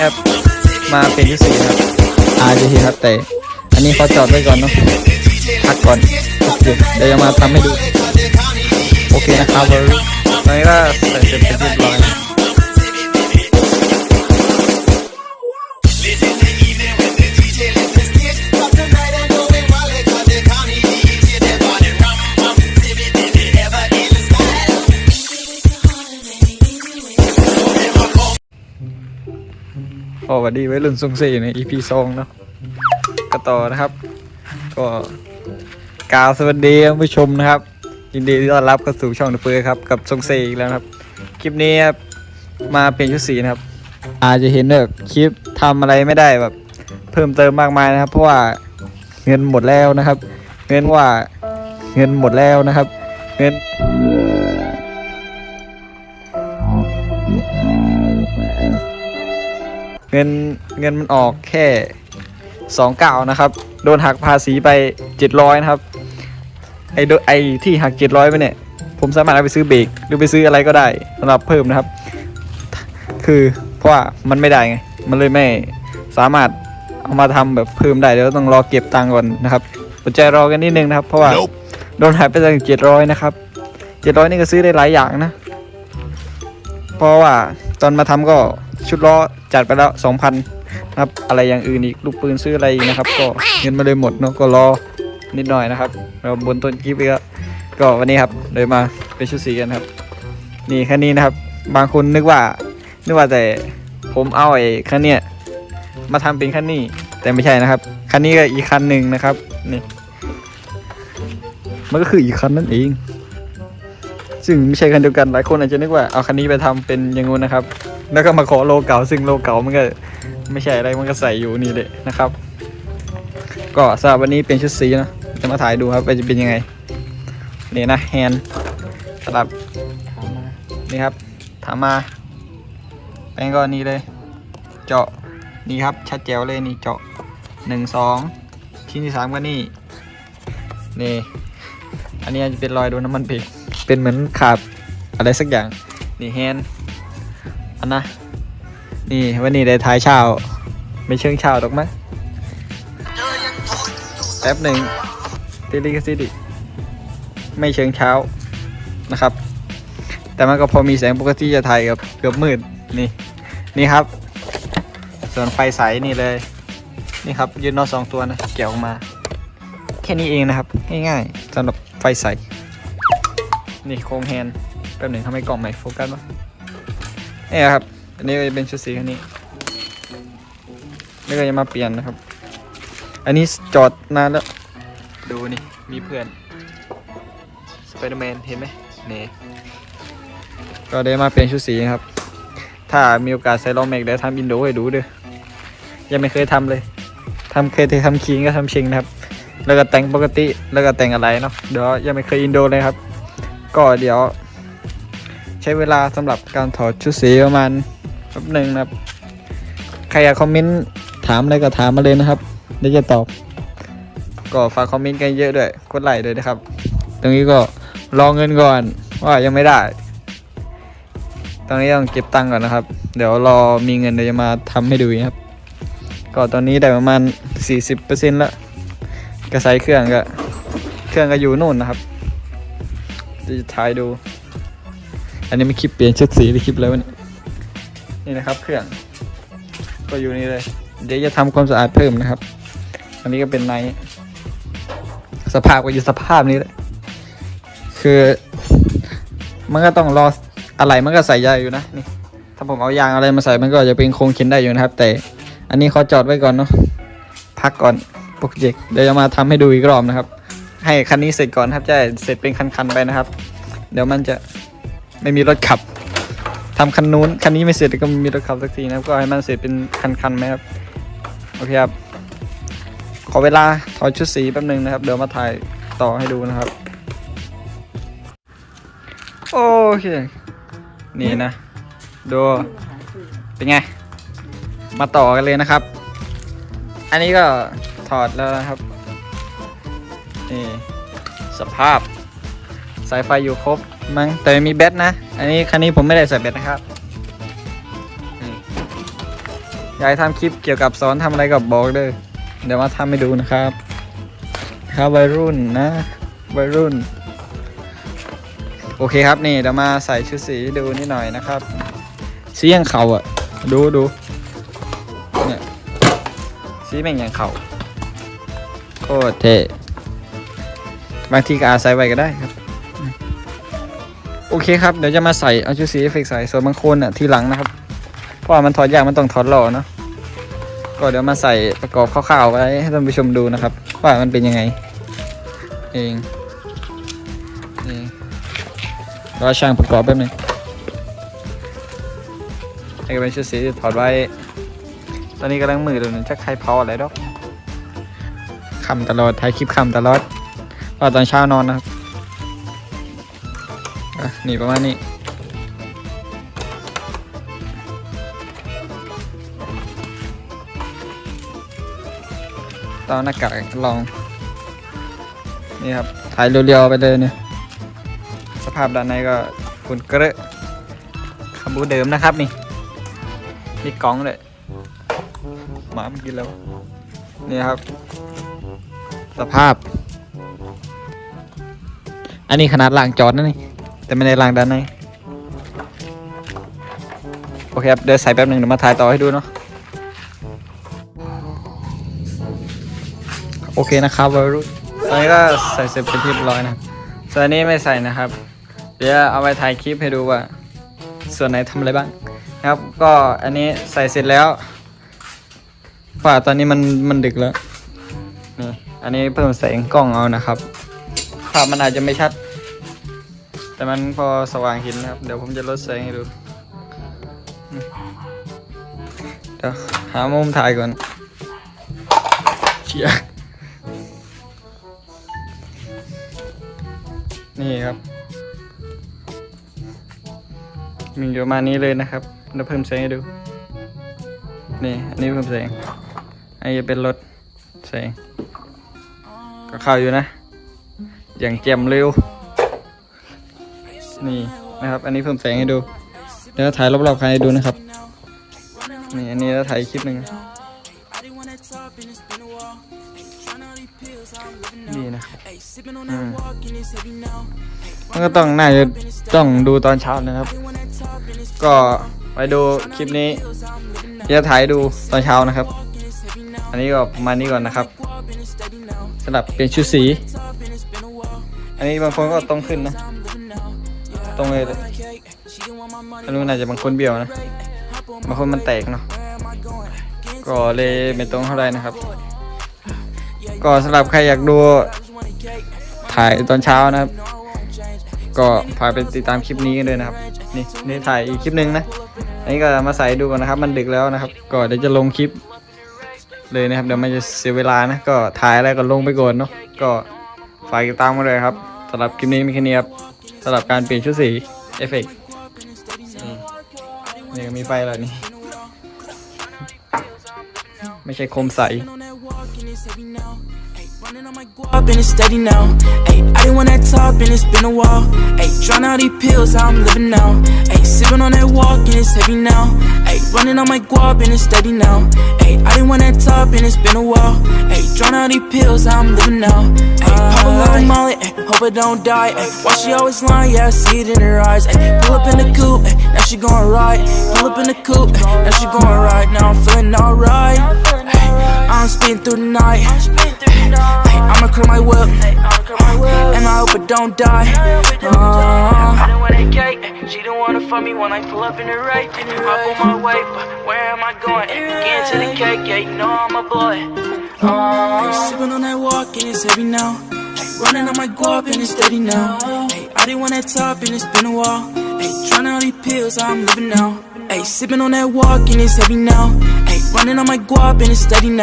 ครับมาเป็นที่สี่ครับอาจจะทีครับแต่ อันนี้เขาจอดไว้ก่อนเนาะพักก่อนโอเคเดี๋ยวจะมาทำให้ดู โอเคนะครับตอนนี้ก็ใส่เสร็จเป็นที่เรียบร้อย อ้สวัสดีไว้รุ่นทรงสี่ใน EP สองเนาะก็ต่อนะครับ ก็กล่าวสวัสดีท่านผู้ชมนะครับ ยินดีต้อนรับเข้าสู่ช่องเดอะเฟอร์ครับกับทรงสี่อีกแล้วนะครับคลิปนี้ครับมาเปลี่ยนชุดสีนะครับ อาจจะเห็นแบบคลิปทำอะไรไม่ได้แบบ เพิ่มเติมมากมายนะครับ เพราะว่าเงินหมดแล้วนะครับ เงินว่าเงินหมดแล้วนะครับ เงิน เงินเงินมันออกแค่สองเก้านะครับ โดนหักภาษีไปเจ็ดร้อยนะครับ ไอโดไอที่หักเจ็ดร้อยไปเนี่ย ผมสามารถเอาไปซื้อเบรกหรือไปซื้ออะไรก็ได้สำหรับเพิ่มนะครับ คือเพราะว่ามันไม่ได้ไง มันเลยไม่สามารถเอามาทำแบบเพิ่มได้เดี๋ยวต้องรอเก็บตังค์ก่อนนะครับอดใจรอกันนิดนึงนะครับ เพราะว่าโดนหายไปตั้งเจ็ดร้อยนะครับเจ็ดร้อยนี่ก็ซื้อได้หลายอย่างนะ เพราะว่า ตอนมาทำก็ชุดล้อจัดไปแล้วสองพันนะครับ อะไรอย่างอื่นอีกลูกปืนซื้ออะไรอีกนะครับ ก็เงินมาเลยหมดเนาะก็รอนิดหน่อยนะครับ เราบนต้นคลิปก็ก็วันนี้ครับเลยมาเป็นชุดสีกันครับ นี่คันนี้นะครับ บางคนนึกว่า นึกว่าแต่ผมเอาไอ้คันเนี้ยมาทำเป็นคันนี้แต่ไม่ใช่นะครับ คันนี้ก็อีกคันหนึ่งนะครับนี่มันก็คืออีกคันนั่นเอง ซึ่งไม่ใช่คันเดียวกันหลายคนอาจจะนึกว่าเอาคันนี้ไปทำเป็นอย่างงู้นนะครับ แล้วก็มาขอโลเก่าซึ่งโลเก่ามันก็ไม่ใช่อะไรมันก็ใส่อยู่นี่เลยนะครับ ก็สำหรับวันนี้เป็นชุดสีนะจะมาถ่ายดูครับว่าจะเป็นยังไงนี่นะแฮนสำหรับนี่ครับถามมาแปลงก็นี่เลย เจาะนี่ครับชัดแจ๋วเลยนี่เจาะหนึ่งสองชิ้นที่สามก็นี่นี่ อันนี้จะเป็นรอยโดนน้ำมันเพล เป็นเหมือนขาบอะไรสักอย่าง นี่แฮนอันนะ นี่วันนี้ได้ท้ายเช้า ไม่เชิงเช้าหรอกมั้งแป๊บหนึ่งติลิกซิดิไม่เชิงเช้านะครับ แต่มันก็พอมีแสงปกติจะถ่ายกับเกือบมืดนี่ นี่ครับ ส่วนไฟใสนี่เลย นี่ครับยืนนอสองตัวนะเกี่ยวออกมา แค่นี้เองนะครับ ง่ายๆสำหรับไฟใส นี่โครงแฮนด์แป๊บหนึ่งทำให้กล่องใหม่โฟกัสวะนี่ครับ อันนี้ก็จะเป็นชุดสีคันนี้นี่ก็จะมาเปลี่ยนนะครับ อันนี้จอดนานแล้ว ดูนี่ มีเพื่อนสไปเดอร์แมนเห็นไหมนี่ก็ได้มาเปลี่ยนชุดสีครับ ถ้ามีโอกาสใส่ลองแม็กเดี๋ยวทำอินโดให้ดูด้อยังไม่เคยทำเลยทำเคยแต่ทำคิงก็ทำชิงนะครับ แล้วก็แต่งปกติแล้วก็แต่งอะไรเนาะเดี๋ยวยังไม่เคยอินโดเลยครับ ก็เดี๋ยว ใช้เวลาสำหรับการถอดชุดสีประมาณแป๊บหนึ่งนะครับ ใครอยากคอมเมนต์ถามอะไรก็ถามมาเลยนะครับเดี๋ยวจะตอบ ก็ฝากคอมเมนต์กันเยอะด้วยกดไลค์ด้วยนะครับ ตรงนี้ก็รอเงินก่อนว่ายังไม่ได้ ตอนนี้ต้องเก็บตังค์ก่อนนะครับ เดี๋ยวรอมีเงินเดี๋ยวจะมาทำให้ดูนะครับ ก็ตอนนี้ได้ประมาณ 40%แล้วกระใสเครื่องก็ เครื่องก็อยู่นู่นนะครับ จะถ่ายดู อันนี้ไม่คลิปเปลี่ยนชุดสีหรือคลิปแล้วะเนี่ยนี่นะครับเครื่อง ก็อยู่นี่เลย เดี๋ยวจะทำความสะอาดเพิ่มนะครับ อันนี้ก็เป็นไนท์สภาพก็อยู่สภาพนี้เลยคือมันก็ต้องรออะไรมันก็ใส่ยาอยู่นะนี่ถ้าผมเอายางอะไรมาใส่มันก็จะเป็นโครงเข็นได้อยู่นะครับ แต่อันนี้เขาจอดไว้ก่อนเนาะพักก่อนโปรเจกต์เดี๋ยวจะมาทำให้ดูอีกรอบนะครับ ให้คันนี้เสร็จก่อนครับจะเสร็จเป็นคันๆไปนะครับ เดี๋ยวมันจะไม่มีรถขับทำคันนู้นคันนี้ไม่เสร็จก็มีรถขับสักทีนะครับ ก็ให้มันเสร็จเป็นคันๆไหมครับโอเคครับ ขอเวลาถอดชุดสีแป๊บนึงนะครับ เดี๋ยวมาถ่ายต่อให้ดูนะครับ โอเค นี่นะ ดู เป็นไง มาต่อกันเลยนะครับ อันนี้ก็ถอดแล้วนะครับ นี่สภาพ สายไฟอยู่ครบมั้งแต่มีแบตนะ อันนี้คันนี้ผมไม่ได้ใส่แบตนะครับอยากทำคลิปเกี่ยวกับสอนทำอะไรกับบอกเด้อเดี๋ยวมาทำให้ดูนะครับ ครับวัยรุ่นนะวัยรุ่น โอเคครับนี่เดี๋ยวมาใส่ชุดสีดูนิดหน่อยนะครับสียังเขาอะดูดูเนี่ยสีแม่งยังเขาโคตรเท่ บางทีก็อาจใส่ไว้ก็ได้ครับ โอเคครับ เดี๋ยวจะมาใส่เอาชุดสีเอฟเฟกใส่ส่วนบางคนอะทีหลังนะครับ เพราะว่ามันถอดยากมันต้องถอดหล่อเนาะก็เดี๋ยวมาใส่ประกอบคร่าวๆไว้ให้ท่านผู้ชมดูนะครับ ว่ามันเป็นยังไง เองนี่รอช่างประกอบแป๊บหนึงนี่ก็เป็นชุดสีถอดไว้ ตอนนี้กำลังมือดูนึงจะใครเผาอะไรดอกคำตลอดถ่ายคลิปคำตลอด ว่าตอนเช้านอนนะครับนี่ประมาณนี้ตอนหน้ากากลอง นี่ครับ ถ่ายเรียวๆไปเลยเนี่ย สภาพด้านในก็ฝุ่นเกระคำบูเดิมนะครับนี่ มีกล่องเลยหมามันกินแล้ว นี่ครับ สภาพ อันนี้ขนาดล่างจอดนะนี่ แต่ไม่ได้ล่างด้านในโอเคครับ เดี๋ยวใส่แป๊บหนึ่งเดี๋ยวมาถ่ายต่อให้ดูเนาะ โอเคนะครับวัยรุ่นตอนนี้ก็ใส่เสร็จเป็นที่เรียบร้อยนะ ส่วนอันนี้ไม่ใส่นะครับ เดี๋ยวเอาไปถ่ายคลิปให้ดูว่า ส่วนไหนทำอะไรบ้างนะครับ ก็อันนี้ใส่เสร็จแล้วว่าตอนนี้มันมันดึกแล้ว นี่ อันนี้เพิ่มแสงกล้องเอานะครับ ภาพมันอาจจะไม่ชัด แต่มันพอสว่างเห็นนะครับ เดี๋ยวผมจะลดแสงให้ดู เดี๋ยวหามุมถ่ายก่อนเชียนี่ครับ มีอยู่มานี้เลยนะครับเราเพิ่มแสงให้ดู นี่อันนี้เพิ่มแสงอันนี้จะเป็นรถแสงก็เข้าอยู่นะ อย่างแจ่มเร็ว นี่นะครับ อันนี้เพิ่มแสงให้ดู เดี๋ยวถ่ายรอบๆใคันให้ดูนะครับ นี่อันนี้แล้วถ่ายคลิปหนึ่งนี่นะอืมมันก็ต้องน่าจะต้องดูตอนเช้านะครับ ก็ไปดูคลิปนี้จะถ่ายดูตอนเช้านะครับ อันนี้ก็ประมาณนี้ก่อนนะครับสำหรับเป็นชุดสี อันนี้บางคนก็ต้องขึ้นนะ ตรงเลยเลยอันนู้นน่าจะบางคนเบี้ยวนะบางคนมันแตกเนาะก็เลยไม่ตรงเท่าไหรนะครับ ก็สำหรับใครอยากดูถ่ายตอนเช้านะครับ ก็พาไปติดตามคลิปนี้กันเลยนะครับ นี่นี่ถ่ายอีกคลิปหนึ่งนะอันนี้ก็มาใส่ดูก่อนนะครับ มันดึกแล้วนะครับ ก็เดี๋ยวจะลงคลิป เลยนะครับเดี๋ยวมันจะเสียเวลานะก็ถ่ายอะไรก็ลงไปก่อนเนาะก็ฝากติดตามมาเลยครับสำหรับคลิปนี้มีแค่นี้ครับ สำหรับการเปลี่ยนชุดสีเอฟเฟกต์นี่ก็มีไฟแล้วนี่ ไม่ใช่โคมใส On my guap and it's steady now. Ayy, I didn't want that top and it's been a while. Ayy, trying out these pills, how I'm living now. Ayy, sipping on that walk and it's heavy now. Ayy, running on my guap and it's steady now. Ayy, I didn't want that top and it's been a while. Ayy, trying out these pills, how I'm living now. Ayy, pop a little molly, ayy, hope I don't die. Ayy, why she always lying? Yeah, I see it in her eyes. Ayy, pull up in the coupe, ayy, now she going right. Pull up in the coupe, ayy, now she going right. Now I'm feeling alright. I'm speeding through the night. Ay, I'ma curl my whip, and I hope it don't die. Uh, I don't want that cake. She don't wanna fuck me when I pull up in the right. Hop on my way, but where am I going? Get to the cake, yeah, you know I'm a boy. Uh, sipping on that walk and it's heavy now. Ay, running on my guap and it's steady now. Ay, I didn't want that top and it's been a while. Ay, trying out these pills, I'm living now. Ay, sipping on that walk and it's heavy now. Ay, running on my guap and it's steady now.